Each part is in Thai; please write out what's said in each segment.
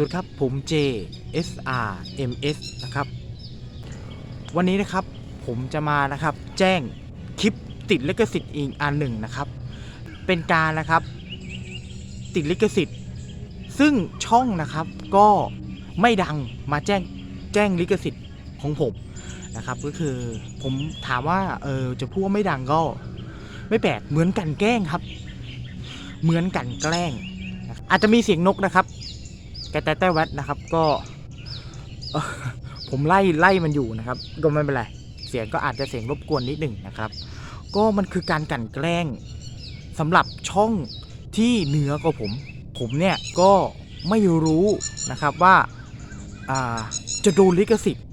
วัสดีครับผม J S R M S นะครับ วันนี้นะครับผมจะมานะครับแจ้งคลิปติดลิขสิทธิ์อีกอันหนึ่งนะครับ เป็นการนะครับติดลิขสิทธิ์ ซึ่งช่องนะครับก็ไม่ดังมาแจ้งแจ้งลิขสิทธิ์ของผมนะครับ ก็คือผมถามว่าเออจะพูดว่าไม่ดังก็ ไม่แปลกเหมือนกันแกล้งครับ เหมือนกันแกล้ง อาจจะมีเสียงนกนะครับ แกแต่แต่แวดนะครับ ก็ผมไล่ไล่มันอยู่นะครับ ก็ไม่เป็นไร เสียงก็อาจจะเสียงรบกวนนิดหนึ่งนะครับ ก็มันคือการกั่นแกล้งสำหรับช่องที่เหนือกว่าผม ผมเนี่ยก็ไม่รู้นะครับว่าอ่าจะโดนลิขสิทธิ์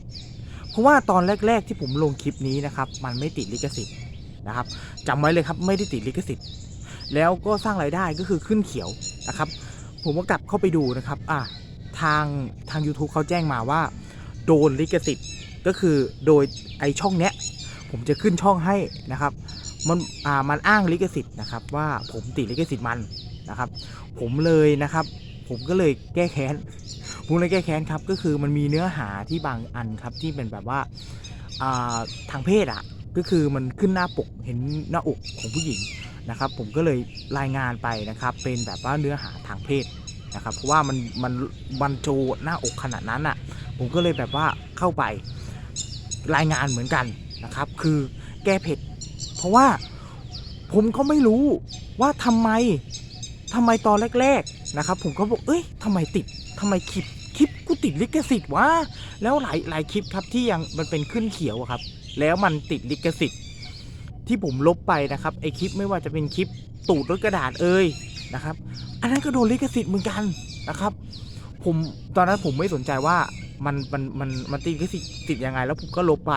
เพราะว่าตอนแรก ๆ ที่ผมลงคลิปนี้นะครับ มันไม่ติดลิขสิทธิ์นะครับจำไว้เลยครับไม่ได้ติดลิขสิทธิ์ แล้วก็สร้างรายได้ก็คือขึ้นเขียวนะครับ ผมก็กลับเข้าไปดูนะครับอะทางทาง YouTube เขาแจ้งมาว่า โดนลิขสิทธิ์ก็คือโดยไอช่องเนี้ยผมจะขึ้นช่องให้นะครับ มันอ่ามันอ้างลิขสิทธิ์นะครับ ว่าผมติดลิขสิทธิ์มันนะครับ ผมเลยนะครับ ผมก็เลยแก้แค้นผมเลยแก้แค้นครับ ก็คือมันมีเนื้อหาที่บางอันครับที่เป็นแบบว่าอ่าทางเพศอะก็คือมันขึ้นหน้าปกเห็นหน้าอกของผู้หญิง นะครับผมก็เลยรายงานไปนะครับเป็นแบบว่าเนื้อหาทางเพศนะครับเพราะว่ามันมันมันโจหน้าอกขนาดนั้นอะผมก็เลยแบบว่าเข้าไปรายงานเหมือนกันนะครับคือแก้เผ็ด เพราะว่าผมก็ไม่รู้ว่าทำไมทำไมตอนแรก ๆนะครับ ผมก็บอกเอ้ยทำไมติดทำไมคลิปคลิปกูติดลิขสิทธิ์วะแล้วหลายหลายคลิปครับที่ยังมันเป็นขึ้นเขียวครับ แล้วมันติดลิขสิทธิ์ ที่ผมลบไปนะครับไอคลิปไม่ว่าจะเป็นคลิปตูดรถกระดาษเอ่ยนะครับ อันนั้นก็โดนลิขสิทธิ์เหมือนกันนะครับ ผมตอนนั้นผมไม่สนใจว่ามันมันมันมันติดลิขสิทธิ์ติดยังไง แล้วผมก็ลบไป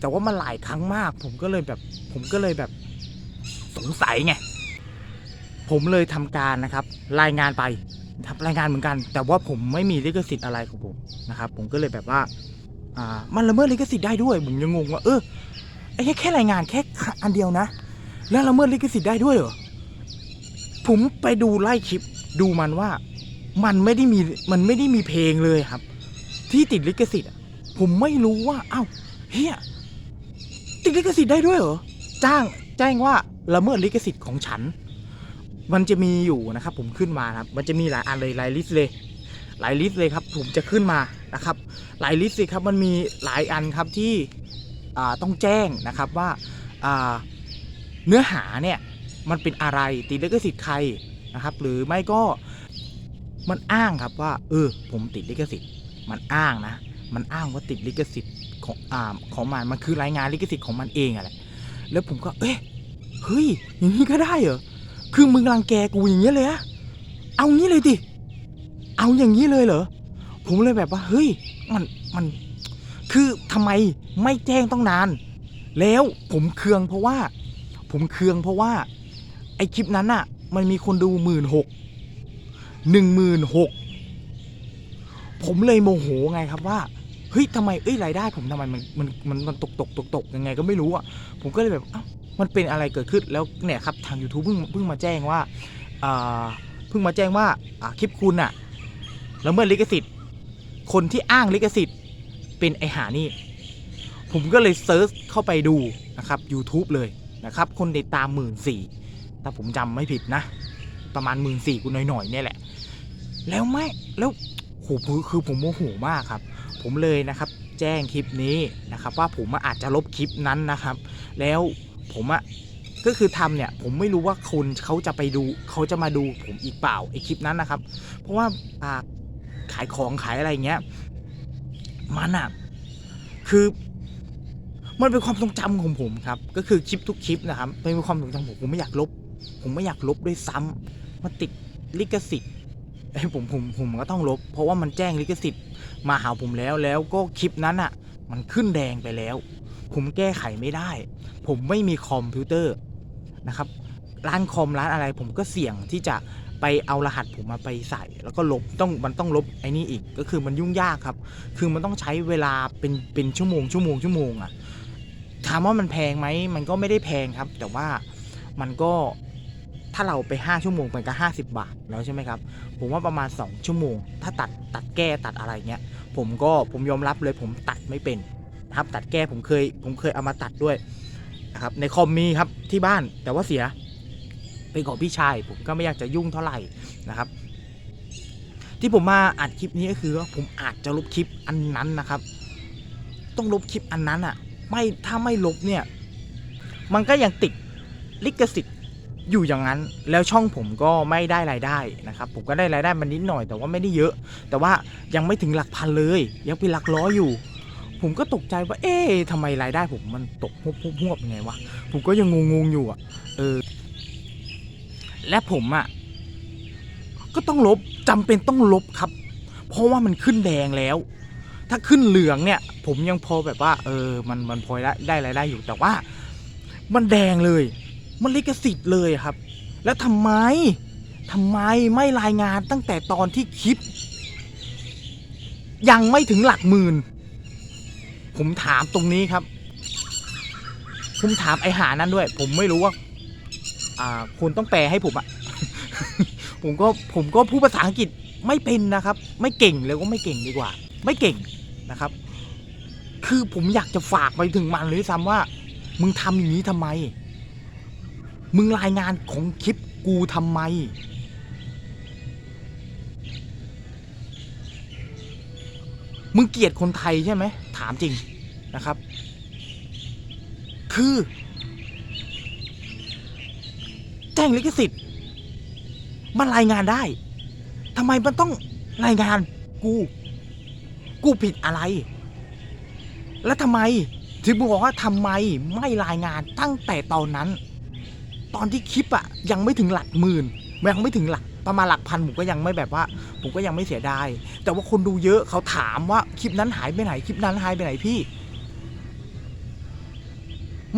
แต่ว่ามันหลายครั้งมาก ผมก็เลยแบบผมก็เลยแบบสงสัยไงผมเลยทำการนะครับ รายงานไปทำรายงานเหมือนกัน แต่ว่าผมไม่มีลิขสิทธิ์อะไรของผมนะครับ ผมก็เลยแบบว่าอ่ามันละเมิดลิขสิทธิ์ได้ด้วยผมยังงงว่าเออ ไอ้แค่แค่รายงานแค่อันเดียวนะ แล้วละเมิดลิขสิทธิ์ได้ด้วยเหรอ ผมไปดูไล่คลิปดูมันว่า มันไม่ได้มีมันไม่ได้มีเพลงเลยครับ ที่ติดลิขสิทธิ์ผมไม่รู้ว่าเอ้าเฮียติดลิขสิทธิ์ได้ด้วยเหรอจ้างแจ้งว่าละเมิดลิขสิทธิ์ของฉัน มันจะมีอยู่นะครับ ผมขึ้นมาครับ มันจะมีหลายอันเลยหลายลิสต์เลย หลายลิสต์เลยครับ ผมจะขึ้นมานะครับ หลายลิสต์เลยครับ มันมีหลายอันครับที่ ต้องแจ้งนะครับว่าเนื้อหาเนี่ยมันเป็นอะไรติดลิขสิทธิ์ใครนะครับ หรือไม่ก็มันอ้างครับว่าเออผมติดลิขสิทธิ์ มันอ้างนะ มันอ้างว่าติดลิขสิทธิ์ของอ่าของมันมันคือรายงานลิขสิทธิ์ของมันเองอะแหละแล้วผมก็เอ๊ะเฮ้ยอย่างนี้ก็ได้เหรอคือมึงรังแกกูอย่างเงี้ยเลยอะเอางี้เลยดิเอาอย่างนี้เลยเหรอผมเลยแบบว่าเฮ้ยมันมัน คือทำไมไม่แจ้งต้องนาน แล้วผมเคืองเพราะว่า ผมเคืองเพราะว่า ไอคลิปนั้นอะมันมีคนดูหมื่นหกหนึ่งหมื่นหกผมเลยโมโหไงครับว่าเฮ้ยทำไมเอ้ยรายได้ผมทำไมมันมันมันมันตกตกตกตกยังไงก็ไม่รู้อะผมก็เลยแบบอ้ามันเป็นอะไรเกิดขึ้นแล้วเนี่ยครับทาง YouTube เพิ่งเพิ่งมาแจ้งว่าอ่าเพิ่งมาแจ้งว่าอ่าคลิปคุณอะและเมิดลิขสิทธิ์ คนที่อ้างลิขสิทธิ์ เป็นไอหานี่ ผมก็เลยเซิร์ชเข้าไปดูนะครับ YouTube เลยนะครับ คนติดตามหมื่นสี่ถ้าผมจำไม่ผิดนะ ประมาณหมื่นสี่กูหน่อยๆเนี่ยแหละ แล้วไม่แล้วโหคือผมโมโหมากครับ ผมเลยนะครับ แจ้งคลิปนี้นะครับ ว่าผมอาจจะลบคลิปนั้นนะครับ แล้วผมอะก็คือทำเนี่ยผมไม่รู้ว่าคนเขาจะไปดูเขาจะมาดูผมอีกเปล่าไอคลิปนั้นนะครับ เพราะว่าอ่าขายของขายอะไรเงี้ย มันอะคือมันเป็นความทรงจำของผมครับ ก็คือคลิปทุกคลิปนะครับเป็นความทรงจำผมผมไม่อยากลบ ผมไม่อยากลบด้วยซ้ำมันติดลิขสิทธิ์ไอ้ผมผมผมก็ต้องลบ เพราะว่ามันแจ้งลิขสิทธิ์มาหาผมแล้วแล้วก็คลิปนั้นอะ่ะ มันขึ้นแดงไปแล้ว ผมแก้ไขไม่ได้ ผมไม่มีคอมพิวเตอร์นะครับ ร้านคอมร้านอะไรผมก็เสี่ยงที่จะ ไปเอารหัสผมมาไปใส่ แล้วก็ลบต้องมันต้องลบไอ้นี่อีกก็คือมันยุ่งยากครับ คือมันต้องใช้เวลาเป็นเป็นชั่วโมงชั่วโมงชั่วโมงอะ่ะถามว่ามันแพงไหมมันก็ไม่ได้แพงครับ แต่ว่ามันก็ถ้าเราไป 5 ชั่วโมงมันก็50 บาทแล้วใช่ไหมครับ ผมว่าประมาณ 2 ชั่วโมง ถ้าตัดตัดแก้ตัดอะไรเงี้ย ผมก็ผมยอมรับเลยผมตัดไม่เป็นนะครับ ตัดแก้ผมเคยผมเคยเอามาตัดด้วยนะครับในคอมมีครับที่บ้านแต่ว่าเสีย เป็นของพี่ชาย ผมก็ไม่อยากจะยุ่งเท่าไหร่นะครับ ที่ผมมาอัดคลิปนี้ก็คือว่าผมอาจจะลบคลิปอันนั้นนะครับ ต้องลบคลิปอันนั้นอะ ไม่ถ้าไม่ลบเนี่ย มันก็ยังติดลิขสิทธิ์อยู่อย่างนั้นแล้วช่องผมก็ไม่ได้รายได้นะครับ ผมก็ได้รายได้มานิดหน่อยแต่ว่าไม่ได้เยอะ แต่ว่ายังไม่ถึงหลักพันเลย ยังเป็นหลักร้อยอยู่ ผมก็ตกใจว่า เอ๊ะทำไมรายได้ผมมันตกหวบหวบหวบยังไงวะผมก็ยังงงๆอยู่อะเออ และผมอะก็ต้องลบจำเป็นต้องลบครับ เพราะว่ามันขึ้นแดงแล้ว ถ้าขึ้นเหลืองเนี่ย ผมยังพอแบบว่า เออ มันมันพอได้ได้รายได้อยู่แต่ว่า มันแดงเลย มันลิขสิทธิ์เลยครับ แล้วทำไมทำไมไม่รายงานตั้งแต่ตอนที่คลิป ยังไม่ถึงหลักหมื่นผมถามตรงนี้ครับ ผมถามไอหานั้นด้วย ผมไม่รู้ว่า คุณต้องแปลให้ผมอะผมก็ผมก็พูดภาษาอังกฤษไม่เป็นนะครับ ไม่เก่งเลยก็ไม่เก่งดีกว่า ไม่เก่งนะครับ คือผมอยากจะฝากไปถึงมันเลยซ้ำว่า มึงทำอย่างนี้ทำไม มึงรายงานของคลิปกูทำไม มึงเกลียดคนไทยใช่ไหมถามจริงนะครับ คือ แจ้งลิขสิทธิ์ มันรายงานได้ทำไมมันต้องรายงาน กู กูผิดอะไร แล้วทำไมถึงบอกว่าทำไมไม่รายงานตั้งแต่ตอนนั้น ตอนที่คลิปอะยังไม่ถึงหลักหมื่นยังไม่ถึงหลักประมาณหลักพันผมก็ยังไม่แบบว่า ผมก็ยังไม่เสียดายแต่ว่าคนดูเยอะเขาถามว่าคลิปนั้นหายไปไหนคลิปนั้นหายไปไหนพี่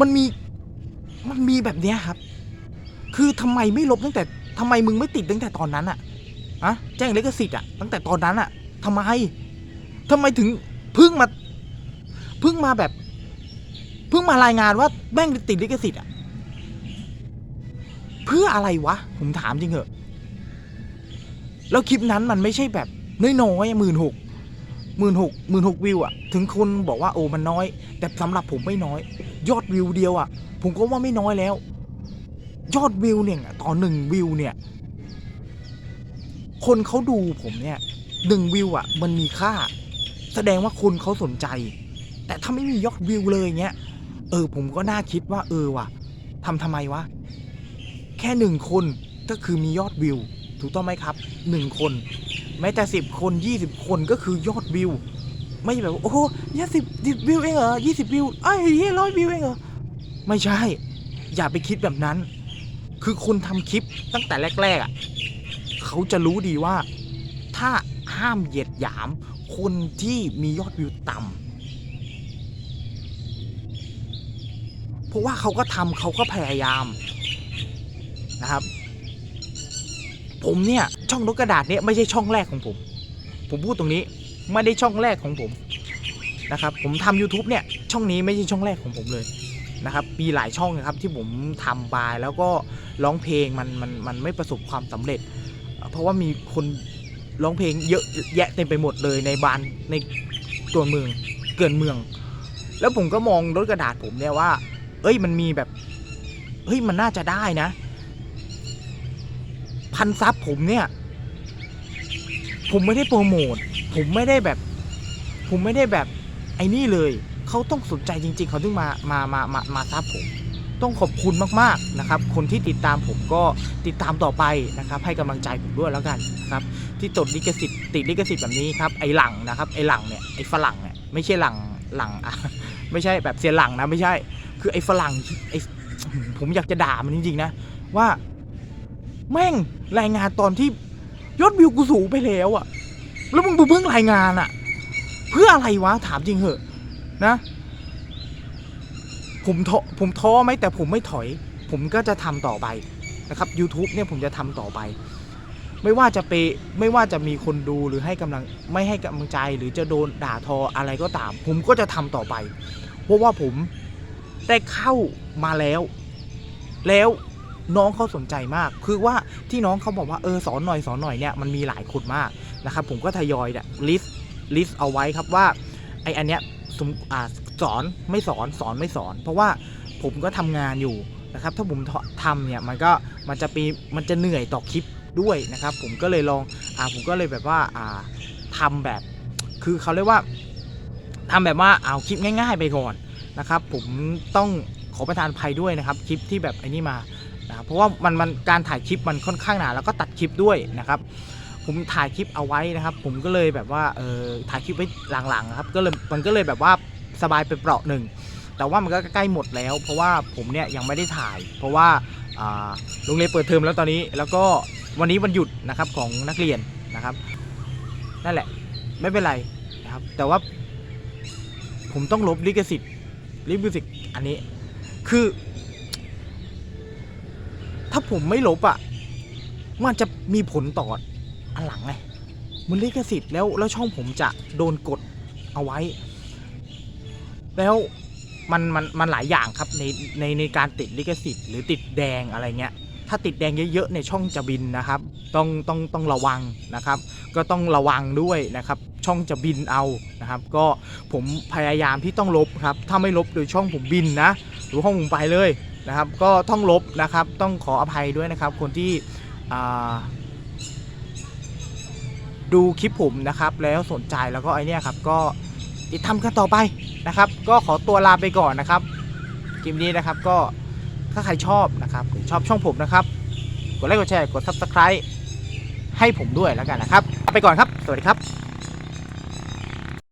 มันมีมันมีแบบเนี้ยครับ คือทำไมไม่ลบตั้งแต่ทำไมมึงไม่ติดตั้งแต่ตอนนั้นอะอะแจ้งลิขสิทธิ์อะตั้งแต่ตอนนั้นอะทำไมทำไมถึงเพิ่งมาเพิ่งมาแบบเพิ่งมารายงานว่าแม่งติดลิขสิทธิ์อะเพื่ออะไรวะ ผมถามจริงเหอะ แล้วคลิปนั้นมันไม่ใช่แบบน้อยๆหมื่นหกหมื่นหกหมื่นหกวิวอะถึงคนบอกว่าโอ้มันน้อย แต่สำหรับผมไม่น้อย ยอดวิวเดียวอะผมก็ว่าไม่น้อยแล้ว ยอดวิวเนี่ยต่อหนึ่งวิวเนี่ย คนเขาดูผมเนี่ยหนึ่งวิวอะมันมีค่า แสดงว่าคนเขาสนใจ แต่ถ้าไม่มียอดวิวเลยเงี้ยเออ ผมก็น่าคิดว่า เออว่ะทำทำไมวะ แค่หนึ่งคนก็คือมียอดวิว ถูกต้องไหมครับหนึ่งคน แม้แต่สิบคนยี่สิบคนก็คือยอดวิว ไม่แบบโอ้โหยี่สิบวิวเองเหรอยี่สิบวิวไอ้เหี้ยร้อยวิวเองเหรอไม่ใช่ อย่าไปคิดแบบนั้น คือคนทำคลิปตั้งแต่แรก ๆ อะ เขาจะรู้ดีว่า ถ้าห้ามเหยียดหยาม คนที่มียอดวิวต่ำเพราะว่าเขาก็ทำเขาก็พยายามนะครับ ผมเนี่ยช่องนกกระดาษเนี่ยไม่ใช่ช่องแรกของผม ผมพูดตรงนี้ไม่ได้ช่องแรกของผมนะครับ ผมทำ YouTube เนี่ยช่องนี้ไม่ใช่ช่องแรกของผมเลย นะครับมีหลายช่องนะครับที่ผมทำไปแล้วก็ร้องเพลงมันมันมันไม่ประสบความสำเร็จ เพราะว่ามีคนร้องเพลงเยอะแยะเต็มไปหมดเลยในบ้านในตัวเมืองเกินเมือง แล้วผมก็มองรถกระดาษผมเนี่ยว่า เอ้ยมันมีแบบเฮ้ยมันน่าจะได้นะ พันซับผมเนี่ย ผมไม่ได้โปรโมทผมไม่ได้แบบ ผมไม่ได้แบบไอ้นี่เลย เขาต้องสนใจจริง ๆ เขาถึงมามามามามาซับผม ต้องขอบคุณมากๆนะครับ คนที่ติดตามผมก็ติดตามต่อไปนะครับ ให้กำลังใจผมด้วยแล้วกันนะครับ ที่จดลิขสิทธิ์ติดลิขสิทธิ์แบบนี้ครับไอหลังนะครับไอหลังเนี่ยไอฝรั่งเนี่ยไม่ใช่หลังหลังอะไม่ใช่แบบเสียหลังนะไม่ใช่ คือไอฝรั่งไอผมอยากจะด่ามันจริงๆนะว่าแม่งรายงานตอนที่ยอดวิวกูสูงไปแล้วอะแล้วมึงเพิ่งรายงานอะเพื่ออะไรวะถามจริงเหอะ นะผมท้อผมท้อไหมแต่ผมไม่ถอย ผมก็จะทำต่อไปนะครับ YouTube เนี่ยผมจะทำต่อไป ไม่ว่าจะไปไม่ว่าจะมีคนดูหรือให้กำลังไม่ให้กำลังใจหรือจะโดนด่าทออะไรก็ตาม ผมก็จะทำต่อไป เพราะว่าผมได้เข้ามาแล้ว แล้วน้องเขาสนใจมาก คือว่าที่น้องเขาบอกว่าเออสอนหน่อยสอนหน่อยเนี่ยมันมีหลายคนมากนะครับ ผมก็ทยอยเนี่ยลิสต์ลิสต์เอาไว้ครับว่าไออันเนี้ย สมอ่าสอนไม่สอนสอนไม่สอน เพราะว่าผมก็ทำงานอยู่นะครับ ถ้าผมทำเนี่ยมันก็มันจะปีมันจะเหนื่อยต่อคลิปด้วยนะครับ ผมก็เลยลองอ่าผมก็เลยแบบว่าอ่าทำแบบ คือเขาเรียกว่าทำแบบว่าเอาคลิปง่าย ๆ ไปก่อนนะครับ ผมต้องขอประทานภัยด้วยนะครับคลิปที่แบบไอ้นี่มานะเพราะว่ามันมันการถ่ายคลิปมันค่อนข้างหนาแล้วก็ตัดคลิปด้วยนะครับ ผมถ่ายคลิปเอาไว้นะครับ ผมก็เลยแบบว่าเออถ่ายคลิปไว้หลังๆครับก็เลยมันก็เลยแบบว่าสบายไปเปราะหนึ่งแต่ว่ามันก็ใกล้หมดแล้ว เพราะว่าผมเนี่ยยังไม่ได้ถ่าย เพราะว่าโรงเรียนเปิดเทอมแล้วตอนนี้ แล้วก็วันนี้วันหยุดนะครับของนักเรียนนะครับ นั่นแหละไม่เป็นไรนะครับ แต่ว่าผมต้องลบลิขสิทธิ์ลิขสิทธิ์อันนี้คือ ถ้าผมไม่ลบอะมันจะมีผลต่อ หลังไงมันลิขสิทธิ์แล้วแล้วช่องผมจะโดนกดเอาไว้ แล้วมันมันมันหลายอย่างครับในในในการติดลิขสิทธิ์หรือติดแดงอะไรเงี้ยถ้าติดแดงเยอะๆในช่องจะบินนะครับ ต้องต้องต้องระวังนะครับ ก็ต้องระวังด้วยนะครับ ช่องจะบินเอานะครับ ก็ผมพยายามที่ต้องลบครับ ถ้าไม่ลบโดยช่องผมบินนะ หรือห้องผมไปเลยนะครับ ก็ต้องลบนะครับ ต้องขออภัยด้วยนะครับ คนที่อ่า ดูคลิปผมนะครับแล้วสนใจแล้วก็ไอเนี้ยครับก็ติดทำกันต่อไปนะครับ ก็ขอตัวลาไปก่อนนะครับคลิปนี้นะครับก็ถ้าใครชอบนะครับชอบช่องผมนะครับกดไลค์กดแชร์กด subscribe ให้ผมด้วยแล้วกันนะครับ ไปก่อนครับ สวัสดีครับ